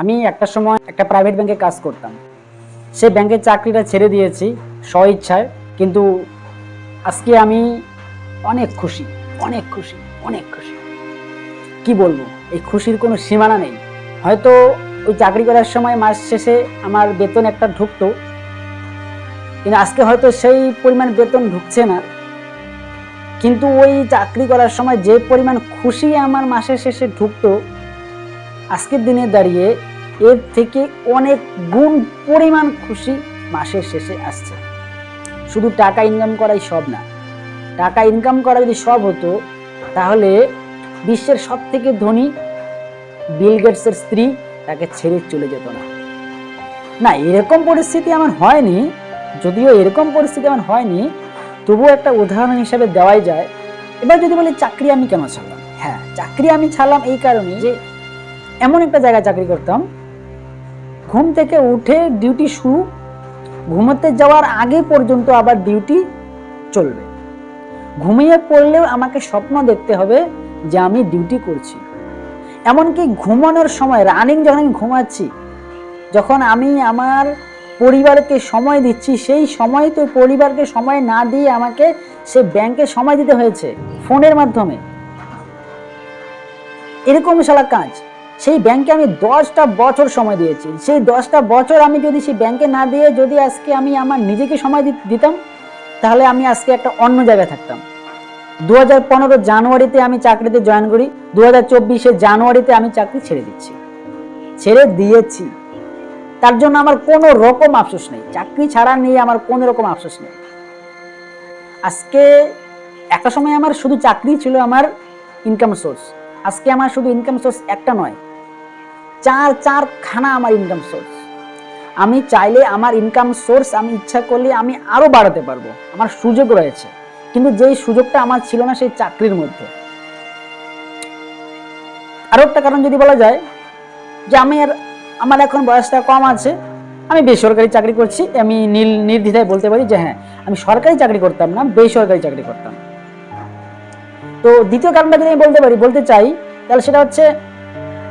আমি একটা সময় একটা প্রাইভেট ব্যাংকে কাজ করতাম। সেই ব্যাংকের চাকরিটা ছেড়ে দিয়েছি স্ব ইচ্ছায় কিন্তু আজকে আমি অনেক খুশি অনেক খুশি অনেক খুশি। কি বলব? এই খুশির কোনো সীমানা নেই। হয়তো ওই চাকরি করার সময় মাস শেষে আমার বেতন একটা ঢুকতো। কিন্তু আজকে হয়তো সেই পরিমাণ বেতন ঢুকছে না। কিন্তু ওই চাকরি করার সময় যে পরিমাণ খুশি আমার মাসের শেষে ঢুকতো আজকের দিনে দাঁড়িয়ে এর থেকে অনেক গুণ পরিমাণ খুশি মাসের শেষে আসছে। শুধু টাকা ইনকাম করাই সব না, টাকা ইনকাম করা যদি সব হতো, তাহলে বিশ্বের সব থেকে ধনী বিল গেটসের স্ত্রী তাকে ছেড়ে চলে যেত না। না, এরকম পরিস্থিতি আমার হয়নি, যদিও এরকম পরিস্থিতি আমার হয়নি, তবুও একটা উদাহরণ হিসাবে দেওয়াই যায়। এবার যদি বলি, চাকরি আমি কেন ছাড়লাম? হ্যাঁ চাকরি আমি ছাড়লাম এই কারণে যে এমন একটা জায়গায় চাকরি করতাম। ঘুম থেকে উঠে ডিউটি শুরু, ঘুমাতে যাওয়ার আগে পর্যন্ত আবার ডিউটি চলবে। ঘুমিয়ে পড়লেও আমাকে স্বপ্ন দেখতে হবে যে আমি ডিউটি করছি। এমনকি ঘুমানোর সময়, রানিং যখন আমি ঘুমাচ্ছি, যখন আমি আমার পরিবারকে সময় দিচ্ছি, সেই সময় তো পরিবারকে সময় না দিয়ে আমাকে সে ব্যাংকে সময় দিতে হয়েছে, ফোনের মাধ্যমে। এরকম শালা কাজ। সেই ব্যাংকে আমি দশটা বছর সময় দিয়েছি। সেই দশটা বছর আমি যদি সেই ব্যাংকে না দিয়ে যদি আজকে আমি আমার নিজেকে সময় দিতাম, তাহলে আমি আজকে একটা অন্য জায়গায় থাকতাম। দু হাজার পনেরো জানুয়ারিতে আমি চাকরিতে জয়েন করি দু হাজার চব্বিশে জানুয়ারিতে আমি চাকরি ছেড়ে দিচ্ছি। ছেড়ে দিয়েছি। তার জন্য আমার কোনো রকম আফসোস নেই। চাকরি ছাড়া নিয়ে আমার কোনো রকম আফসোস নেই। আজকে একটা সময় আমার শুধু চাকরি ছিল আমার ইনকাম সোর্স আজকে আমার শুধু ইনকাম সোর্স একটা নয় চার চার খানা আমার ইনকাম সোর্স আমি চাইলে আমার ইনকাম সোর্স আমি ইচ্ছা করলে আমি আরও বাড়াতে পারব। আমার সুযোগ রয়েছে। কিন্তু যেই সুযোগটা আমার ছিল না সেই চাকরির মধ্যে। আরও একটা কারণ যদি বলা যায় যে আমি আর আমার এখন বয়সটা কম আছে, আমি বেসরকারি চাকরি করছি। আমি নীল, নির্দ্বিধায় বলতে পারি যে হ্যাঁ আমি সরকারি চাকরি করতাম না, বেসরকারি চাকরি করতাম। তো দ্বিতীয় কারণটা যদি আমি বলতে পারি, বলতে চাই, তাহলে সেটা হচ্ছে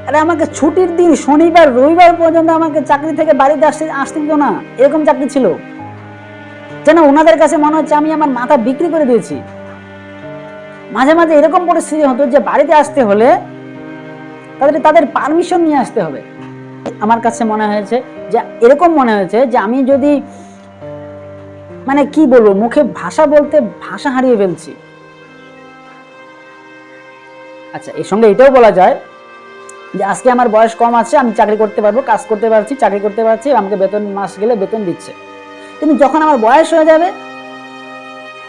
আরে আমাকে ছুটির দিন শনিবার, রবিবার পর্যন্ত আমাকে চাকরি থেকে বাড়িতে আসতে আসতে দিত না। এরকম চাকরি ছিল। যেন ওনাদের কাছে মনে হচ্ছে আমি আমার মাথা বিক্রি করে দিয়েছি। মাঝে মাঝে এরকম পরিস্থিতি হতো যে বাড়িতে আসতে হলে তাদের তাদের পারমিশন নিয়ে আসতে হবে। আমার কাছে মনে হয়েছে যে, এরকম মনে হয়েছে যে আমি যদি মানে কি বলব, মুখে ভাষা বলতে ভাষা হারিয়ে ফেলছি। আচ্ছা এর সঙ্গে এটাও বলা যায় যে আজকে আমার বয়স কম আছে, আমি চাকরি করতে পারব, কাজ করতে পারছি, চাকরি করতে পারছি, আমাকে বেতন মাস গেলে বেতন দিচ্ছে। কিন্তু যখন আমার বয়স হয়ে যাবে,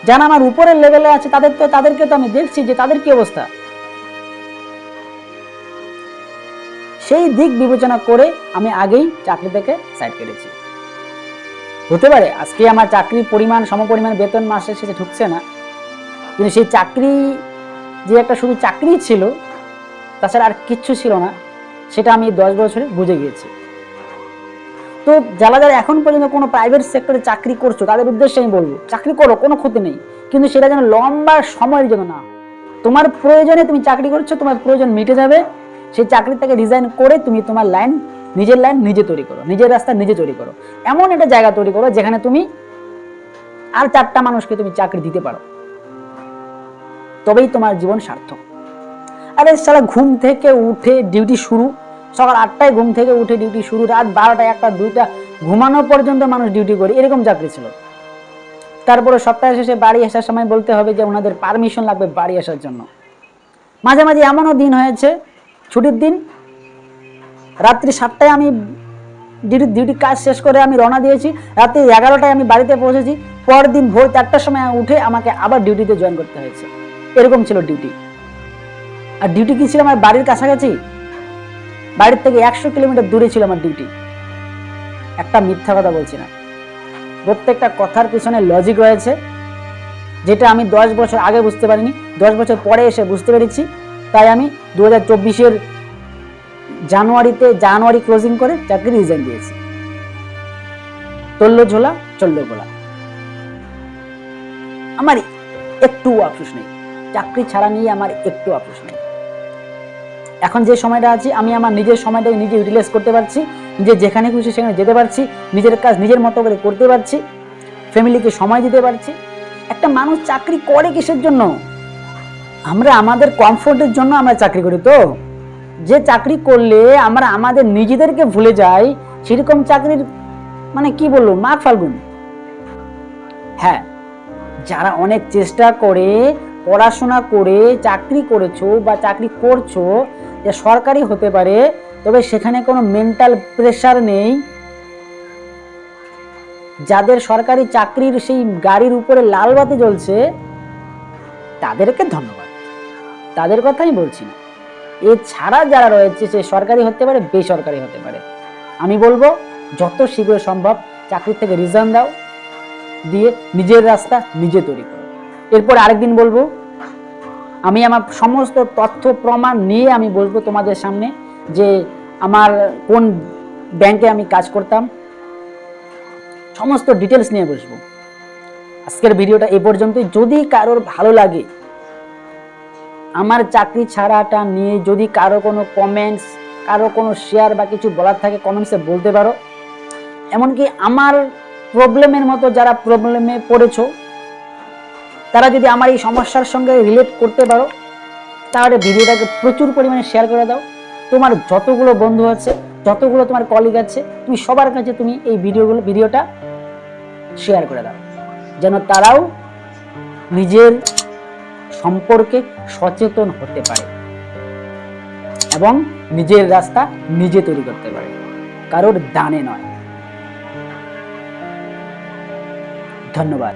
যারা আমার উপরের লেভেলে আছে, তাদের তো, তাদেরকে তো আমি দেখছি যে তাদের কি অবস্থা। সেই দিক বিবেচনা করে আমি আগেই চাকরি থেকে সাইড কেটেছি। হতে পারে, আজকে আমার চাকরির পরিমাণ, সমপরিমাণ বেতন মাসের শেষে ঢুকছে না, কিন্তু সেই চাকরি, যে একটা শুধু চাকরি ছিল তাছাড়া আর কিচ্ছু ছিল না। সেটা আমি দশ বছরে বুঝে গিয়েছি। তো যারা যারা এখন পর্যন্ত কোনো প্রাইভেট সেক্টরে চাকরি করছ, তাদের উদ্দেশ্যে আমি বলব, চাকরি করো, কোনো ক্ষতি নেই। কিন্তু সেটা যেন লম্বা সময়ের জন্য না। তোমার প্রয়োজনে তুমি চাকরি করছ, তোমার প্রয়োজন মিটে যাবে। সেই চাকরি থেকে রিজাইন করে তুমি তোমার লাইন নিজের লাইন নিজে তৈরি করো, নিজের রাস্তা নিজে তৈরি করো। এমন একটা জায়গা তৈরি করো যেখানে তুমি আর চারটা মানুষকে তুমি চাকরি দিতে পারো। তবেই তোমার জীবন সার্থক। আরে সারা ঘুম থেকে উঠে ডিউটি শুরু। সকাল আটটায় ঘুম থেকে উঠে ডিউটি শুরু, রাত বারোটা একটা, দুইটা ঘুমানো পর্যন্ত মানুষ ডিউটি করে। এরকম চাকরি ছিল। তারপরে সপ্তাহের শেষে বাড়ি আসার সময় বলতে হবে যে ওনাদের পারমিশন লাগবে বাড়ি আসার জন্য। মাঝে মাঝে এমনও দিন হয়েছে, ছুটির দিন, রাত্রি সাতটায় আমি ডিউটি ডিউটি কাজ শেষ করে আমি রওনা দিয়েছি। রাত্রি এগারোটায় আমি বাড়িতে পৌঁছেছি। পরের দিন ভোর চারটার সময় উঠে আমাকে আবার ডিউটিতে জয়েন করতে হয়েছে। এরকম ছিল ডিউটি আর ডিউটি কি ছিল আমার বাড়ির কাছাকাছি? বাড়ির থেকে একশো কিলোমিটার দূরে ছিল আমার ডিউটি একটা মিথ্যা কথা বলছি না। প্রত্যেকটা কথার পিছনে লজিক রয়েছে, যেটা আমি দশ বছর আগে বুঝতে পারিনি। দশ বছর পরে এসে বুঝতে পেরেছি। তাই আমি দু হাজার চব্বিশের জানুয়ারিতে জানুয়ারি ক্লোজিং করে চাকরি রিজাইন দিয়েছি। চলল ঝোলা, চলল গোলা। আমার একটু আফসোস নেই। চাকরি ছাড়া নিয়ে আমার একটু আফসোস নেই। এখন যে সময়টা আছি, আমি আমার নিজের সময়টাকে নিজে ইউটিলাইজ করতে পারছি, নিজে যেখানে খুশি সেখানে যেতে পারছি, নিজের কাজ নিজের মতো করে করতে পারছি ফ্যামিলিকে সময় দিতে পারছি। একটা মানুষ চাকরি করে কিসের জন্য? আমরা আমাদের কমফোর্টের জন্য আমরা চাকরি করি তো। যে চাকরি করলে আমরা আমাদের নিজেদেরকে ভুলে যাই, সেরকম চাকরির মানে কি বলব মাঘ ফাল্গুন। হ্যাঁ যারা অনেক চেষ্টা করে, পড়াশোনা করে, চাকরি করেছ বা চাকরি করছ যে সরকারি হতে পারে, তবে সেখানে কোনো মেন্টাল প্রেশার নেই। যাদের সরকারি চাকরির সেই গাড়ির উপরে লাল বাতি জ্বলছে, তাদেরকে ধন্যবাদ। তাদের কথাই বলছি না। এছাড়া যারা রয়েছে, সে সরকারি হতে পারে, বেসরকারি হতে পারে। আমি বলব, যত শীঘ্র সম্ভব চাকরি থেকে রিজাইন দাও। দিয়ে নিজের রাস্তা নিজে তৈরি করো। এরপর আরেকদিন বলব আমি আমার সমস্ত তথ্য, প্রমাণ নিয়ে আমি বলব তোমাদের সামনে যে আমার কোন ব্যাংকে আমি কাজ করতাম। সমস্ত ডিটেলস নিয়ে বসবো। আজকের ভিডিওটা এ পর্যন্তই। যদি কারোর ভালো লাগে, আমার চাকরি ছাড়াটা নিয়ে যদি কারও কোনো কমেন্টস কারও কোনো শেয়ার বা কিছু বলার থাকে কমেন্টসে বলতে পারো। এমনকি আমার প্রবলেমের মতো যারা প্রবলেমে পড়েছো তারা যদি আমার এই সমস্যার সঙ্গে রিলেট করতে পারো, তাহলে ভিডিওটাকে প্রচুর পরিমাণে শেয়ার করে দাও। তোমার যতগুলো বন্ধু আছে, যতগুলো তোমার কলিগ আছে, তুমি সবার কাছে তুমি এই ভিডিওগুলো, ভিডিওটা শেয়ার করে দাও। যেন তারাও নিজের সম্পর্কে সচেতন হতে পারে এবং নিজের রাস্তা নিজে তৈরি করতে পারে। কারোর দানে নয়। ধন্যবাদ।